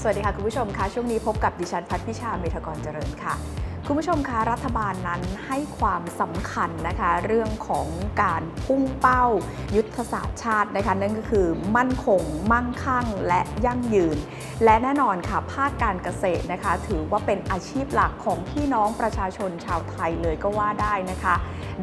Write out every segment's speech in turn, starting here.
สวัสดีค่ะคุณผู้ชมคะช่วงนี้พบกับดิฉันพัฒพิชาเมธกรเจริญค่ะ คุณผู้ชมคะรัฐบาลนั้นให้ความสำคัญนะคะเรื่องของการพุ่งเป้ายุทธศาสตร์ชาตินะคะนั่นก็คือมั่นคง มั่งคั่ง และยั่งยืน และแน่นอนค่ะภาคการเกษตรนะคะ ถือว่าเป็นอาชีพหลักของพี่น้องประชาชนชาวไทยเลยก็ว่าได้นะคะ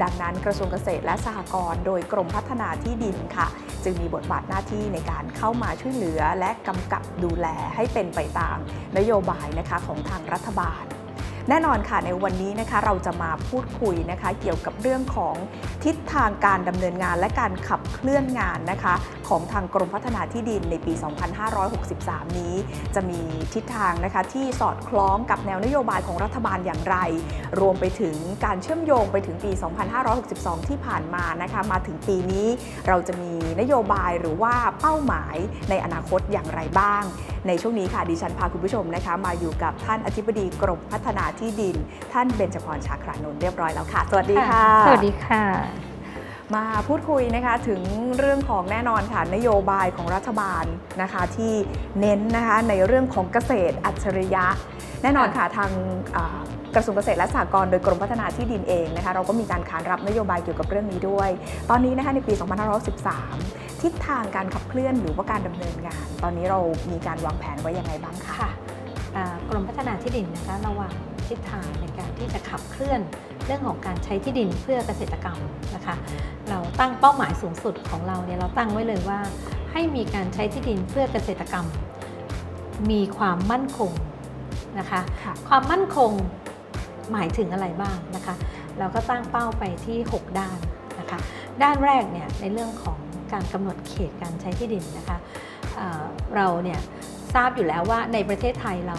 ดังนั้นกระทรวงเกษตรและสหกรณ์โดยกรมพัฒนาที่ดินค่ะ จึงมีบทบาทหน้าที่ในการเข้ามาช่วยเหลือและกำกับดูแลให้เป็นไปตามนโยบายนะคะของทางรัฐบาล แน่นอนค่ะในวันนี้นะคะเราจะมาพูดคุยนะคะ เกี่ยวกับเรื่องของทิศทางการดำเนินงานและการขับเคลื่อนงานนะคะ ของทางกรมพัฒนาที่ดินในปี 2563 นี้ จะมีทิศทางนะคะที่สอดคล้องกับแนวนโยบายของรัฐบาลอย่างไร รวมไปถึงการเชื่อมโยงไปถึงปี 2562 ที่ผ่านมานะคะ มาถึงปีนี้เราจะมีนโยบายหรือว่าเป้าหมายในอนาคตอย่างไรบ้าง ในช่วงนี้ค่ะดิฉันพาคุณผู้ชมนะคะมาอยู่กับท่านอธิบดีกรมพัฒนาที่ดิน ท่านเบญจพรชาครานนท์เรียบร้อยแล้วค่ะ สวัสดีค่ะ สวัสดีค่ะ มาพูดคุยนะคะถึงเรื่องของแน่นอนค่ะนโยบายของรัฐบาลนะคะที่เน้นนะคะในเรื่องของเกษตรอัจฉริยะ แน่นอนค่ะทางอ่ากระทรวงเกษตรและสหกรณ์โดยกรมพัฒนาที่ดินเองนะคะเราก็มีการขานรับนโยบายเกี่ยวกับเรื่องนี้ด้วย ตอนนี้นะคะในปี 2513 ทิศทางการขับเคลื่อนหรือว่าการดำเนินงาน ตอนนี้เรามีการวางแผนไว้ยังไงบ้างคะค่ะอ่ากรมพัฒนาที่ดินนะคะระหว่างทิศทางในการที่จะขับเคลื่อนเรื่องของการใช้ที่ดินเพื่อเกษตรกรรมนะคะ เราตั้งเป้าหมายสูงสุดของเราเนี่ยเราตั้งไว้เลยว่า ให้มีการใช้ที่ดินเพื่อเกษตรกรรม มีความมั่นคงนะคะค่ะความมั่นคงหมายถึงอะไรบ้างนะคะ เราก็ตั้งเป้าไปที่ 6 ด้านนะคะ ด้านแรกเนี่ยในเรื่องของ การกำหนดเขตการใช้ที่ดินนะคะเราเนี่ยทราบอยู่แล้วว่าในประเทศไทยเรา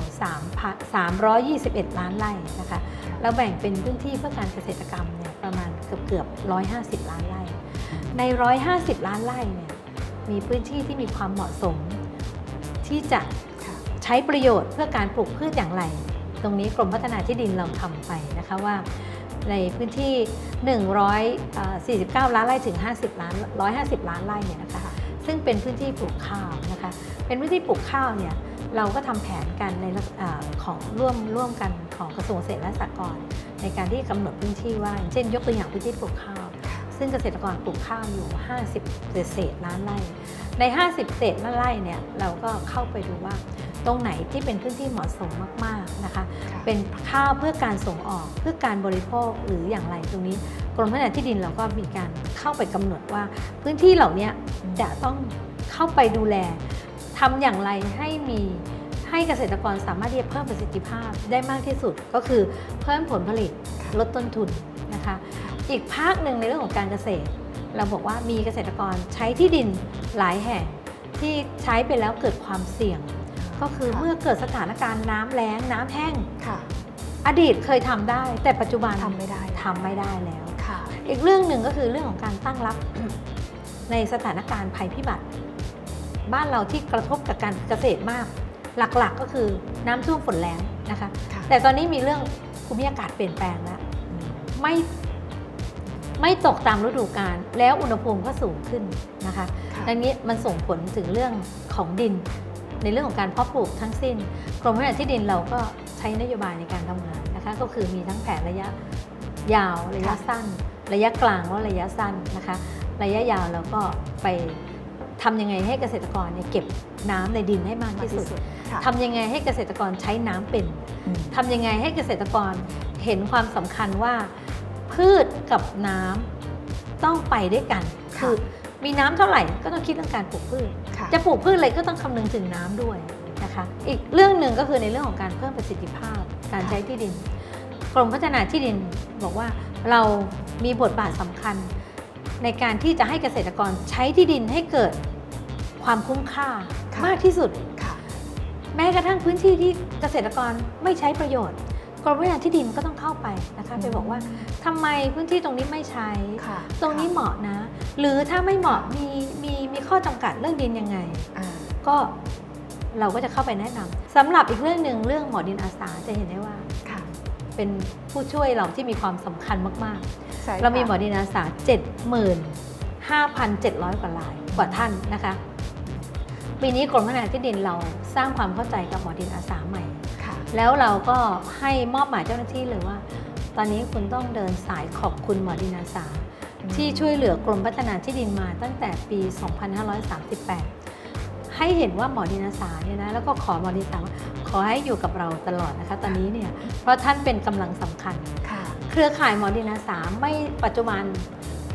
321 ล้านไร่นะคะเราแบ่งเป็นพื้นที่เพื่อการเกษตรกรรมเนี่ยประมาณเกือบเกือบ150 ล้านไร่ ใน 150 ล้านไร่เนี่ยมีพื้นที่ที่มีความเหมาะสม ที่จะใช้ประโยชน์เพื่อการปลูกพืชอย่างไร ตรงนี้กรมพัฒนาที่ดินเราทำไปนะคะว่า ในพื้นที่ 149 ล้านไร่ถึง 50 ล้าน 150 ล้านไร่เนี่ยนะคะ ซึ่งเป็นพื้นที่ปลูกข้าวนะคะ เป็นพื้นที่ปลูกข้าวเนี่ยเราก็ทำแผนกันในอของร่วมร่วมกันของกระทรวงเกษตรและสหกรณ์ในการที่กำหนดพื้นที่ว่าอย่างเช่น ยกตัวอย่างพื้นที่ปลูกข้าว ซึ่งเกษตรกรปลูกข้าวอยู่ 50เศษล้านไร่ ใน 50 เศษล้านไร่เนี่ยเราก็เข้าไปดูว่าตรงไหนที่เป็นพื้นที่เหมาะสมมากๆนะคะค่ะเป็นข้าวเพื่อการส่งออกเพื่อการบริโภคหรืออย่างไรตรงนี้กรมพัฒนาที่ดินเราก็มีการเข้าไปกำหนดว่า พื้นที่เหล่านี้จะต้องเข้าไปดูแลทำอย่างไรให้มีให้เกษตรกรสามารถที่จะเพิ่มประสิทธิภาพได้มากที่สุดก็คือเพิ่มผลผลิตค่ะลดต้นทุนนะคะ อีกภาคหนึ่งในเรื่องของการเกษตร เราบอกว่ามีเกษตรกรใช้ที่ดินหลายแห่งที่ใช้ไปแล้วเกิดความเสี่ยง ก็คือค่ะเมื่อเกิดสถานการณ์น้ำแล้งน้ำแห้ง ค่ะอดีตเคยทำได้ แต่ปัจจุบันทำไม่ได้ทำไม่ได้แล้ว ค่ะ อีกเรื่องหนึ่งก็คือเรื่องของการตั้งรับ ในสถานการณ์ภัยพิบัติ บ้านเราที่กระทบกับการเกษตรมาก หลักๆก็คือน้ำท่วมฝนแล้งนะคะ ค่ะ แต่ตอนนี้มีเรื่องภูมิอากาศเปลี่ยนแปลงแล้ว ไม่ ไม่ตกตามฤดูกาลแล้วอุณหภูมิก็สูงขึ้นนะคะค่ะดังนี้มันส่งผลถึงเรื่องของดิน ในเรื่องของการเพาะปลูกทั้งสิ้น กรมพัฒนาที่ดินเราก็ใช้นโยบายในการทำงานนะคะก็คือมีทั้งแผนระยะยาวระยะค่ะสั้น ระยะกลางและระยะสั้นนะคะระยะยาวเราก็ไปทำยังไงให้เกษตรกรเนี่ยเก็บน้ำในดินให้มากที่สุดค่ะทำยังไงให้เกษตรกรใช้น้ำเป็นอืมทำยังไงให้เกษตรกรเห็นความสำคัญว่า พืชกับน้ำต้องไปด้วยกันค่ะคือมีน้ำเท่าไหร่ก็ต้องคิดเรื่องการปลูกพืชค่ะจะปลูกพืชอะไรก็ต้องคำนึงถึงน้ำด้วยนะคะอีกเรื่องหนึ่งก็คือในเรื่องของการเพิ่มประสิทธิภาพการใช้ที่ดิน กรมพัฒนาที่ดินบอกว่าเรามีบทบาทสำคัญ ในการที่จะให้เกษตรกรใช้ที่ดินให้เกิดความคุ้มค่าค่ะมากที่สุดค่ะแม้กระทั่งพื้นที่ที่เกษตรกรไม่ใช้ประโยชน์ กรมพัฒนาที่ดินก็ต้องเข้าไปนะคะไปบอกว่าทำไมพื้นที่ตรงนี้ไม่ใช้ค่ะตรงนี้เหมาะนะ หรือถ้าไม่เหมาะมีมีมีข้อจำกัดเรื่องดินยังไงอ่าก็เราก็จะเข้าไปแนะนำสำหรับอีกเรื่องหนึ่งเรื่องหมอดินอาสาจะเห็นได้ว่าค่ะเป็นผู้ช่วยเราที่มีความสำคัญมากใช่ๆเรามีหมอค่ะดินอาสา 75,700 กว่ารายกว่าท่านนะคะ ปีนี้กรมพัฒนาที่ดินเราสร้างความเข้าใจกับหมอดินอาสาใหม่ค่ะ แล้วเราก็ให้มอบหมายเจ้าหน้าที่เลยว่า ตอนนี้คุณต้องเดินสายขอบคุณหมอดินอาสาที่ช่วยเหลือกรมพัฒนาที่ดินมาตั้งแต่ปี 2538 ให้เห็นว่าหมอดินอาสาเนี่ยนะแล้วก็ขอหมอดินอาสาว่าขอให้อยู่กับเราตลอดนะคะ ตอนนี้เนี่ยเพราะท่านเป็นกำลังสำคัญค่ะเครือข่ายหมอดินอาสาไม่ปัจจุบัน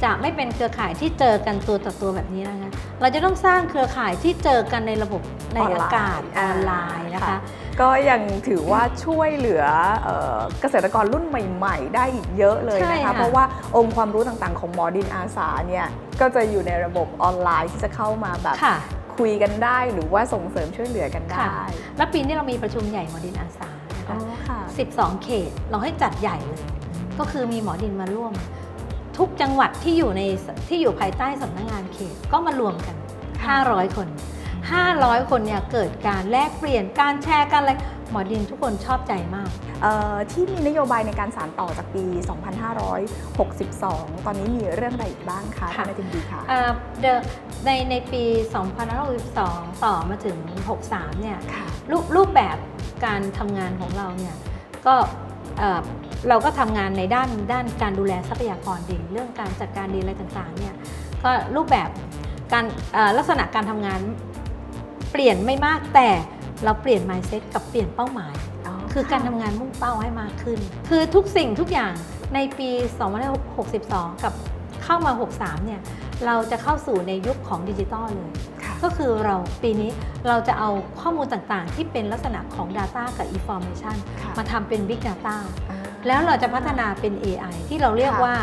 จะไม่เป็นเครือข่ายที่เจอกันตัวต่อตัวแบบนี้นะคะ เราจะต้องสร้างเครือข่ายที่เจอกันในระบบในออนไลน์อากาศออ่าอนไลน์นะคะค่ะก็ยังถือว่าช่วยเหลือเอ่อเกษตรกรรุ่นใหม่ ๆ ได้อีกเยอะเลยใช่นะคะค่ะเพราะว่าองค์ความรู้ต่างๆ ของหมอดินอาสาเนี่ยก็จะอยู่ในระบบออนไลน์ที่จะเข้ามาแบบค่ะคุยกันได้หรือว่าส่งเสริมช่วยเหลือกันได้ค่ะแล้วปีนี้เรามีประชุมใหญ่หมอดินอาสานะอ๋อคะค่ะ12 เขตเราให้จัดใหญ่เลยก็คือมีหมอดินมาร่วม ทุกจังหวัดที่อยู่ในที่อยู่ภายใต้สำนักงานเขตก็มารวมกันค่ะ500 คน 500 คนเนี่ยเกิดการแลกเปลี่ยนการแชร์กันอะไรหมอดินทุกคนชอบใจมากเอ่อที่มีนโยบายในการสานต่อจากปี 2562 ตอนนี้มีเรื่องอะไรอีกบ้างคะค่ะท่านอธิบดีคะเอ่อเดอะในในปี 2562 ต่อมาถึง 63 เนี่ยค่ะรูปรูปแบบการทำงานของเราเนี่ยก็ เอ่อเราก็ทำงานในด้านด้านการดูแลทรัพยากรดิน เรื่องการจัดการดินอะไรต่างๆเนี่ยก็รูปแบบการเอ่อลักษณะการทำงานเปลี่ยนไม่มากแต่เราเปลี่ยน mindset กับเปลี่ยนเป้าหมาย คือการทำงานมุ่งเป้าให้มากขึ้น คือทุกสิ่งทุกอย่างในปี 2562 กับเข้ามา 63 เนี่ย เราจะเข้าสู่ในยุคของดิจิตอลเลยค่ะก็คือเราปีนี้เราจะเอาข้อมูลต่างๆ ที่เป็นลักษณะของ Data กับ Information ค่ะมาทำเป็น Big Data อ่า แล้วเราจะพัฒนาเป็น AI ที่เราเรียกค่ะว่า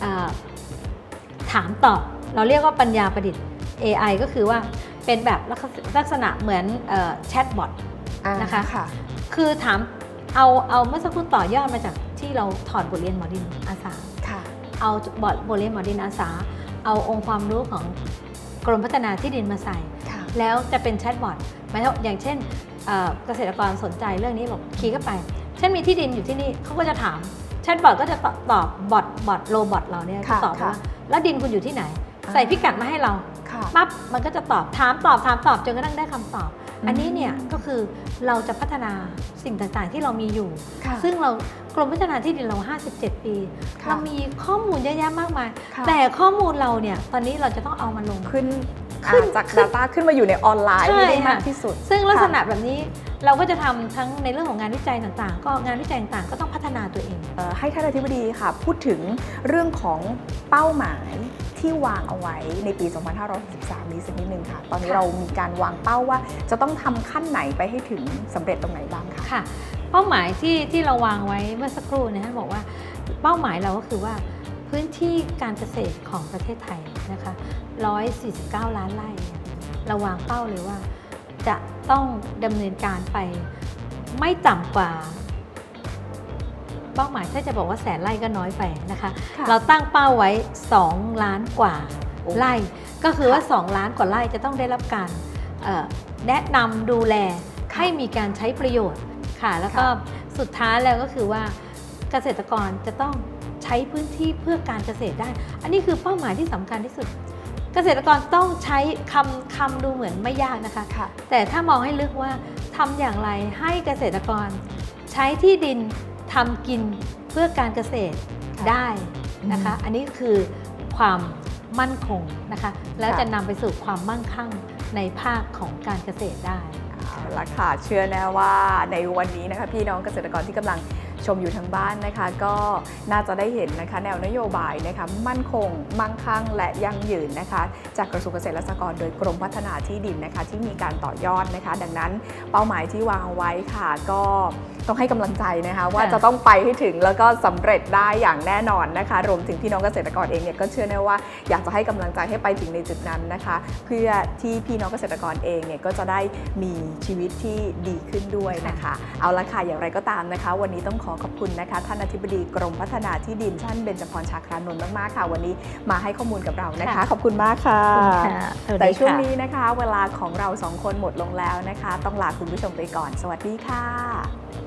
เอ่อถามตอบ เราเรียกว่าปัญญาประดิษฐ์ AI ก็คือว่าเป็นแบบลักษณะเหมือนแชทบอทอ่านะคะค่ะคือถามเอาเอาเมื่อสักครู่ต่อยอดมาจากที่เราถอดบทเรียนหมอดินอาสาค่ะเอาบทบทเรียนหมอดินอาสา เอาองค์ความรู้ของกรมพัฒนาที่ดินมาใส่ค่ะแล้วจะเป็นแชทบอทหมายถึงอย่างเช่นเอ่อเกษตรกรสนใจเรื่องนี้บอกคีย์เข้าไปเช่นมีที่ดินอยู่ที่นี่เขาก็จะถามแชทบอทก็จะตอบตอบบอทบอทโรบอทเราเนี่ยก็ค่ะตอบค่ะว่าแล้วดินคุณอยู่ที่ไหนอ่าใส่พิกัดมาให้เราค่ะปั๊บมันก็จะตอบถามตอบถามตอบจนกระทั่งได้คำตอบอืมอันนี้เนี่ยก็คือเราจะพัฒนาสิ่งต่างๆที่เรามีอยู่ค่ะซึ่งเรากรมพัฒนาที่ดินเรา 57 ปีค่ะเรามีข้อมูลเยอะแยะมากมายค่ะแต่ข้อมูลเราเนี่ยตอนนี้เราจะต้องเอามาลงขึ้น ขึ้นอ่าจากขึ้น Data ขึ้นมาอยู่ในออนไลน์ใช่ให้ได้ค่ะมากที่สุด ซึ่งลักษณะค่ะแบบนี้เราก็จะทำทั้งในเรื่องของงานวิจัยต่างๆ ก็งานวิจัยต่างๆ ก็ต้องพัฒนาตัวเองเอ่อให้ท่านอธิบดีค่ะ พูดถึงเรื่องของเป้าหมายที่วางเอาไว้ในปี 2563 นี้สักนิดนึงค่ะ ตอนนี้ค่ะเรามีการวางเป้าว่าจะต้องทำขั้นไหนไปให้ถึงสำเร็จตรงไหนบ้างคะค่ะ เป้าหมายที่ที่เราวางไว้เมื่อสักครู่นะฮะบอกว่า เป้าหมายเราก็คือว่า พื้นที่การเกษตรของประเทศไทยนะคะ 149 ล้านไร่เนี่ยเราวางเป้าเลยว่า จะต้องดำเนินการไปไม่ต่ำกว่า เป้าหมายถ้าจะบอกว่าแสนไร่ก็น้อยไปนะคะค่ะเราตั้งเป้าไว้ 2 ล้านกว่าโอ้ไร่ก็คือว่าค่ะ2ล้านกว่าไร่จะต้องได้รับการเอ่อแนะนำดูแลค่ะให้มีการใช้ประโยชน์ค่ะ แล้วก็ค่ะสุดท้ายแล้วก็คือว่าเกษตรกรจะต้อง ใช้พื้นที่เพื่อการเกษตรได้ อันนี้คือเป้าหมายที่สำคัญที่สุด เกษตรกรต้องใช้คำคำดูเหมือนไม่ยากนะคะค่ะแต่ถ้ามองให้ลึกว่าทำอย่างไรให้เกษตรกร ใช้ที่ดินทำกินเพื่อการเกษตรค่ะได้นะคะ อันนี้คือความมั่นคงนะคะ แล้วค่ะจะนำไปสู่ความมั่งคั่งในภาคของการเกษตรได้เอาละค่ะเชื่อแน่ว่าในวันนี้นะคะพี่น้องเกษตรกรที่กำลัง ชมอยู่ทางบ้านนะคะ ก็น่าจะได้เห็นนะคะ แนวนโยบายนะคะมั่นคง มั่งคั่ง และยั่งยืนนะคะ จากกระทรวงเกษตรและสหกรณ์โดยกรมพัฒนาที่ดินนะคะ ที่มีการต่อยอดนะคะ ดังนั้นเป้าหมายที่วางเอาไว้ค่ะ ก็ต้องให้กำลังใจนะคะว่าค่ะจะต้องไปให้ถึงแล้วก็สำเร็จได้อย่างแน่นอนนะคะ รวมถึงพี่น้องเกษตรกรเองเนี่ยก็เชื่อแน่ว่าอยากจะให้กำลังใจให้ไปถึงในจุดนั้นนะคะ เพื่อที่พี่น้องเกษตรกรเองเนี่ยก็จะได้มีชีวิตที่ดีขึ้นด้วยนะคะ เอาละค่ะอย่างไรก็ตามนะคะ วันนี้ต้องขอขอบคุณนะคะ ท่านอธิบดีกรมพัฒนาที่ดินท่านเบญจพรชาครานนท์มากๆค่ะ วันนี้มาให้ข้อมูลกับเรานะคะค่ะขอบคุณมากค่ะสวัสแต่ดีช่วงค่ะนี้นะคะ เวลาของเราสองคนหมดลงแล้วนะคะ ต้องลาคุณผู้ชมไปก่อน สวัสดีค่ะ